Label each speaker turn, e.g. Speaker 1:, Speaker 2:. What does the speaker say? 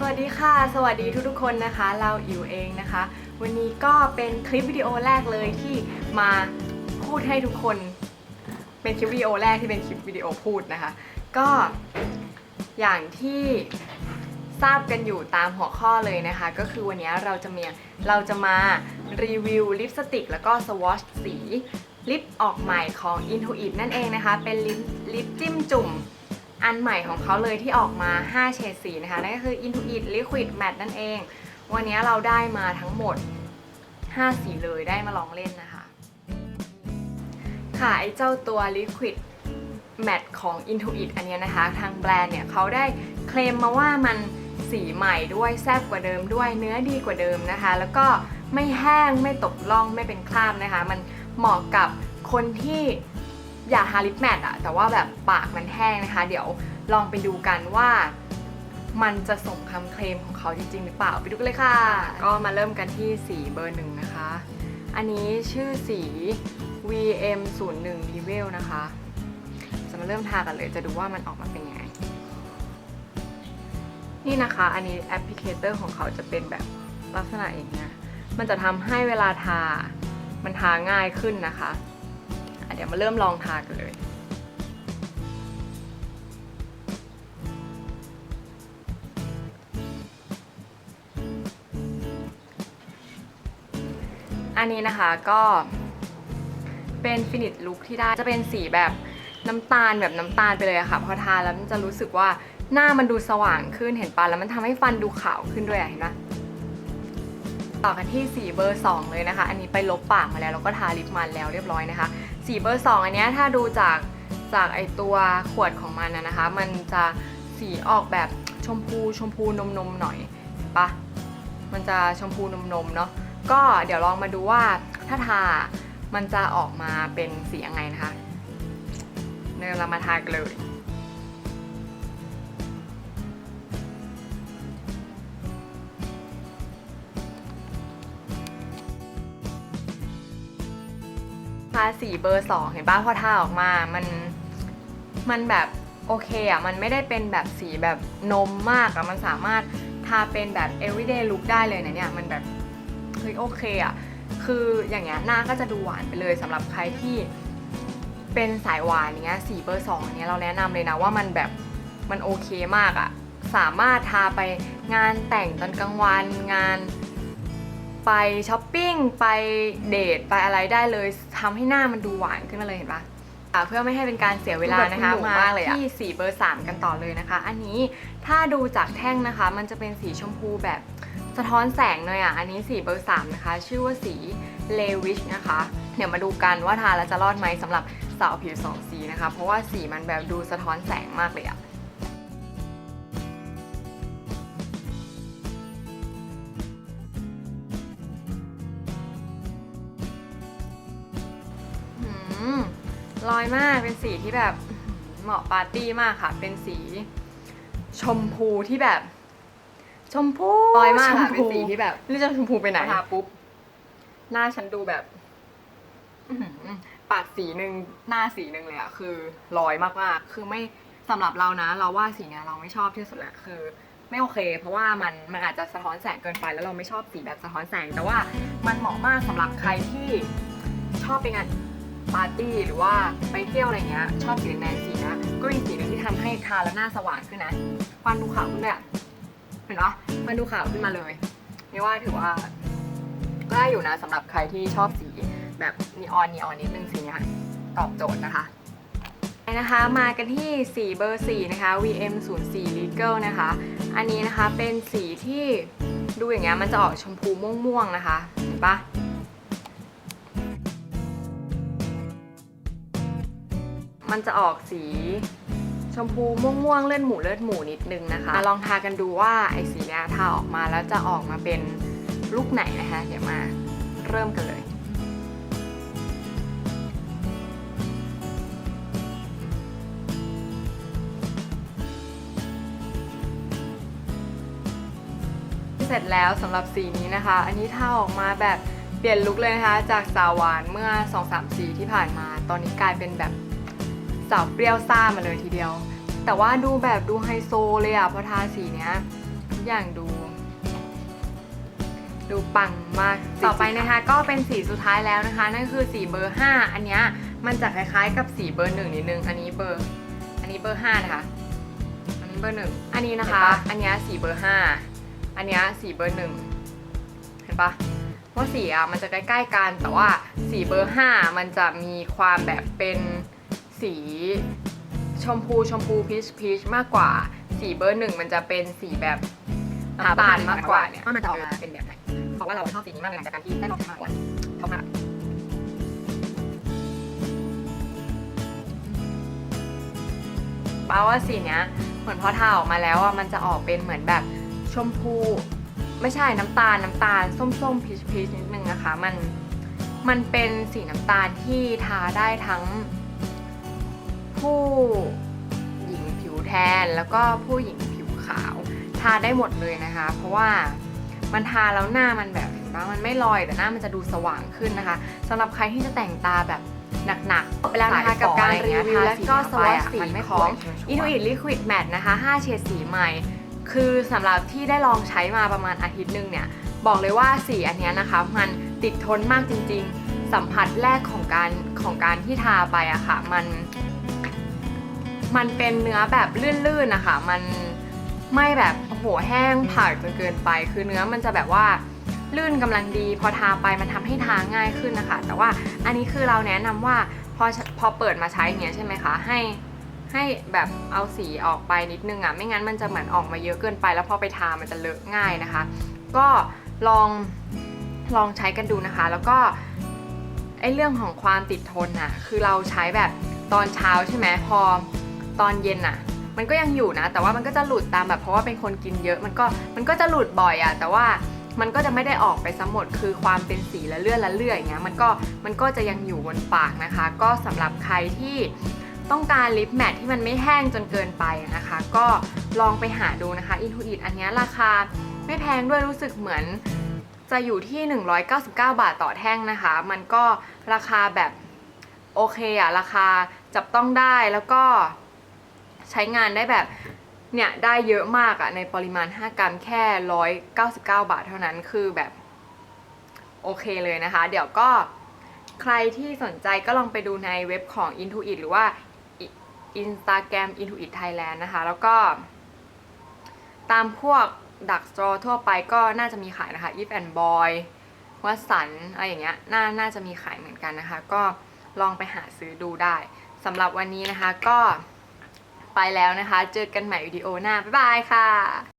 Speaker 1: สวัสดีค่ะ สวัสดีทุกๆคนนะคะ เราอิ๋วเองนะคะ วันนี้ก็เป็นคลิปวิดีโอแรกเลยที่มาพูดให้ทุกคน เป็นคลิปวิดีโอแรกที่เป็นคลิปวิดีโอพูดนะคะ ก็อย่างที่ทราบกันอยู่ตามหัวข้อเลยนะคะ ก็คือวันนี้เราจะมีเราจะมารีวิวลิปสติกแล้วก็สวอชสีลิปออกใหม่ของ Intuit นั่นเองนะคะ เป็นลิปลิปจิ้มจุ่ม อันใหม่ของเขาเลยที่ออกมา 5 เฉดสีนะคะ นั่นก็คือ Intuit Liquid Matte นั่นเอง วันนี้เราได้มาทั้งหมด 5 สีเลยได้มาลองเล่นนะคะ ค่ะไอ้เจ้าตัว Liquid Matte ของ Intuit อันนี้นะคะ ทางแบรนด์เนี่ยเขาได้เคลมมาว่ามันสีใหม่ด้วยแซ่บกว่าเดิมด้วยเนื้อดีกว่าเดิมนะคะ แล้วก็ไม่แห้งไม่ตกล่องไม่เป็นคราบนะคะ มันเหมาะกับคนที่ อย่าทาลิปแมทอะแต่ว่าแบบปากมันแห้งนะคะ เดี๋ยวลองไปดูกันว่ามันจะสมคำเคลมของเขาจริง ๆ หรือเปล่าไปดูกันเลยค่ะ ก็มาเริ่มกันที่สีเบอร์หนึ่งนะคะ อันนี้ชื่อสี VM 0 1 Level นะคะ จะมาเริ่มทากันเลยจะดูว่ามันออกมาเป็นยังไง นี่นะคะ อันนี้แอปพลิเคเตอร์ของเขาจะเป็นแบบลักษณะอย่างเงี้ยมันจะทำให้เวลาทา มันทาง่ายขึ้นนะคะ อะเดี๋ยวมาเริ่มลองทากันเลย อันนี้นะคะก็เป็นฟินิชลุคที่ได้จะเป็นสีแบบน้ำตาลแบบน้ำตาลไปเลยอะค่ะ พอทาแล้วมันจะรู้สึกว่าหน้ามันดูสว่างขึ้นเห็นปะแล้วมันทำให้ฟันดูขาวขึ้นด้วยเห็นปะ ต่อกันที่สีเบอร์ 2 เลยนะคะ อันนี้ไปลบปากมาแล้วแล้วก็ทาลิปมันแล้วเรียบร้อยนะคะ สีเบอร์ 2 อันนี้ถ้าดูจากจากไอตัวขวดของมันนะคะ มันจะสีออกแบบชมพูชมพูนมนมหน่อยปะมันจะชมพูนมนมเนาะก็เดี๋ยวลองมาดูว่าถ้าทา มันจะออกมาเป็นสียังไงนะคะเดี๋ยวเรามาทากันเลยาสีเบอร์สองเห็นป่ะพอทาออกมา มัน มันแบบโอเคอะ มันไม่ได้เป็นแบบสีแบบนมมากอะ มันสามารถทาเป็นแบบ everyday look ได้เลยนะเนี่ย มันแบบ เฮ้ยโอเคอะ คืออย่างเงี้ยหน้าก็จะดูหวานไปเลยสำหรับใครที่เป็นสายหวานเงี้ยสีเบอร์สองเนี้ยเราแนะนำเลยนะว่ามันแบบมันโอเคมากอะ สามารถทาไปงานแต่งตอนกลางวันงาน ไปช้อปปิ้งไปเดทไปอะไรได้เลยทำให้หน้ามันดูหวานขึ้นมาเลยเห็นปะอะเพื่อไม่ให้เป็นการเสียเวลานะคะ
Speaker 2: ดูแบบคุณหนู
Speaker 1: มามา
Speaker 2: กเลยอะ
Speaker 1: ที่สีเบอร์3กันต่อเลยนะคะ อันนี้ถ้าดูจากแท่งนะคะ มันจะเป็นสีชมพูแบบสะท้อนแสงหน่อยอะอันนี้สีเบอร์3นะคะ ชื่อว่าสีเลวิชนะคะ เดี๋ยวมาดูกันว่าทาแล้วจะรอดไหมสำหรับสาวผิวสองสีนะคะ เพราะว่าสีมันแบบดูสะท้อนแสงมากเลยอะ อยมาก เป็นสีที่แบบอื้อหือเหมาะปาร์ตี้มากค่ะ เป็นสีชมพูที่แบบ ชมพู
Speaker 2: ลอยมากอะ
Speaker 1: ช
Speaker 2: เป็นสีที่แบบ
Speaker 1: ไม่รู้จะชมพูไปไหน
Speaker 2: ทาปุ๊บ
Speaker 1: หน้าฉันดูแบบอื้อหือปากสีหนึ่งหน้าสีหนึ่งเลยอะคือลอยมากๆ คือไม่สำหรับเรานะ เราว่าสีเนี้ยเราไม่ชอบที่สุดแหละคือ ไม่โอเค เพราะว่ามันมันอาจจะสะท้อนแสงเกินไปแล้วเราไม่ชอบสีแบบสะท้อนแสง แต่ว่ามันเหมาะมากสำหรับใครที่ชอบไปงาน ปาร์ตี้หรือว่าไปเที่ยวอะไรเงี้ยชอบสีแดงสีนะก็เป็นสีหนึ่งที่ทำให้ทาแล้วหน้าสว่างขึ้นนะฟันดูขาวขึ้นเลยเห็นปะฟันดูขาวขึ้นมาเลยนี่ว่าถือว่าได้อยู่นะสำหรับใครที่ชอบสีแบบนีออนนีออนนิดนึงสีนี้ยตอบโจทย์นะคะนะคะมากันที่สีเบอร์4นะคะ VM 0 4 Legal นะคะ อันนี้นะคะเป็นสีที่ดูอย่างเงี้ยมันจะออกชมพูม่วงๆนะคะเห็นปะ มันจะออกสีชมพูม่วงๆเลือดหมูเลือดหมูนิดนึงนะคะมาลองทากันดูว่าไอ้สีเนี้ยทาออกมาแล้วจะออกมาเป็นลูกไหนนะคะ เดี๋ยวมาเริ่มกันเลยเสร็จแล้วสำหรับสีนี้นะคะ อันนี้ถ้าออกมาแบบเปลี่ยนลุคเลยนะคะ จากสาวหวานเมื่อ 2-3 สีที่ผ่านมา ตอนนี้กลายเป็นแบบ สาวเปรี้ยวซ่ามาเลยทีเดียว แต่ว่าดูแบบดูไฮโซเลยอะเพราะทาสีเนี้ยอย่างดู ดูปังมาก ต่อไปนะคะก็เป็นสีสุดท้ายแล้วนะคะ นั่นคือสีเบอร์ 5 อันเนี้ยมันจะคล้ายๆกับสีเบอร์หนึ่งนิดนึง อันนี้เบอร์ อันนี้เบอร์ 5 นะคะ อันนี้เบอร์หนึ่งอันนี้นะคะ อันเนี้ยสีเบอร์ 5 อันเนี้ยสีเบอร์หนึ่งเห็นปะว่าสีอะมันจะใกล้ๆกันแต่ว่าสีเบอร์ 5 มันจะมีความแบบเป็น สีชมพูชมพูพีชพีชมากกว่า สีเบอร์หนึ่งมันจะเป็นสีแบบน้ำตาลมากกว่าเนี่ย
Speaker 2: ว่ามันจะออกมาเป็นแบบไหนเพราะว่าเราชอบสีนี้มากเลยหลังจากการที่ได้ลองใช้มาก่อนชอบมาก
Speaker 1: ป้าว่าสีเนี้ยเหมือนพอทาออกมาแล้วอะมันจะออกเป็นเหมือนแบบชมพู ไม่ใช่น้ำตาลน้ำตาลส้มๆพีชพีชนิดนึงนะคะ มันมันเป็นสีน้ำตาลที่ทาได้ทั้ง ผู้หญิงผิวแทนแล้วก็ผู้หญิงผิวขาว ทาได้หมดเลยนะคะ เพราะว่ามันทาแล้วหน้ามันแบบเห็นปะมันไม่ลอยแต่หน้ามันจะดูสว่างขึ้นนะคะสำหรับใครที่จะแต่งตาแบบหนักๆไปแล้วนะคะกับการรีวิวและก็สวอตสีของ Intuit Liquid Matte นะคะ 5 เฉดสีใหม่ คือสำหรับที่ได้ลองใช้มาประมาณอาทิตย์หนึงเนี่ย บอกเลยว่าสีอันเนี้ยนะคะ มันติดทนมากจริงๆ สัมผัสแรกของการของการที่ทาไปอะค่ะ มัน มันเป็นเนื้อแบบลื่นๆนะคะ มันไม่แบบโอ้โหแห้งผากจนเกินไป คือเนื้อมันจะแบบว่าลื่นกำลังดี พอทาไปมันทำให้ทาง่ายขึ้นนะคะ แต่ว่าอันนี้คือเราแนะนำว่าพอพอเปิดมาใช้เงี้ยใช่ไหมคะให้ให้แบบเอาสีออกไปนิดนึงอะไม่งั้นมันจะเหมือนออกมาเยอะเกินไป แล้วพอไปทามันจะเลอะง่ายนะคะ ก็ลองลองใช้กันดูนะคะ แล้วก็ไอเรื่องของความติดทนน่ะคือเราใช้แบบตอนเช้าใช่ไหมพอ ตอนเย็นน่ะมันก็ยังอยู่นะ แต่ว่ามันก็จะหลุดตามแบบเพราะว่าเป็นคนกินเยอะ มันก็มันก็จะหลุดบ่อยอะแต่ว่ามันก็จะไม่ได้ออกไปซะหมดคือความเป็นสีละเลื่อนละเลื่อยอย่างเงี้ยมันก็มันก็จะยังอยู่บนปากนะคะ ก็สำหรับใครที่ต้องการลิปแมทที่มันไม่แห้งจนเกินไปนะคะ ก็ลองไปหาดูนะคะ Intuit อันนี้ราคาไม่แพงด้วยรู้สึกเหมือนจะอยู่ที่ 199 บาทต่อแท่งนะคะ มันก็ราคาแบบโอเคอะราคาจับต้องได้แล้วก็ ใช้งานได้แบบเนี่ยได้เยอะมากอะในปริมาณ 5 กรัมแค่ 199 บาทเท่านั้นคือแบบโอเคเลยนะคะ เดี๋ยวก็ใครที่สนใจก็ลองไปดูในเว็บของ Intuit หรือว่า Instagram Intuit Thailand นะคะ แล้วก็ ตามพวกดักสตรอทั่วไปก็น่าจะมีขายนะคะ If and Boy วัสันอะไรอย่างเงี้ยน่าน่าจะมีขายเหมือนกันนะคะ ก็ลองไปหาซื้อดูได้สำหรับวันนี้นะคะก็ ไปแล้วนะคะ เจอกันใหม่วิดีโอหน้า บ๊ายบายค่ะ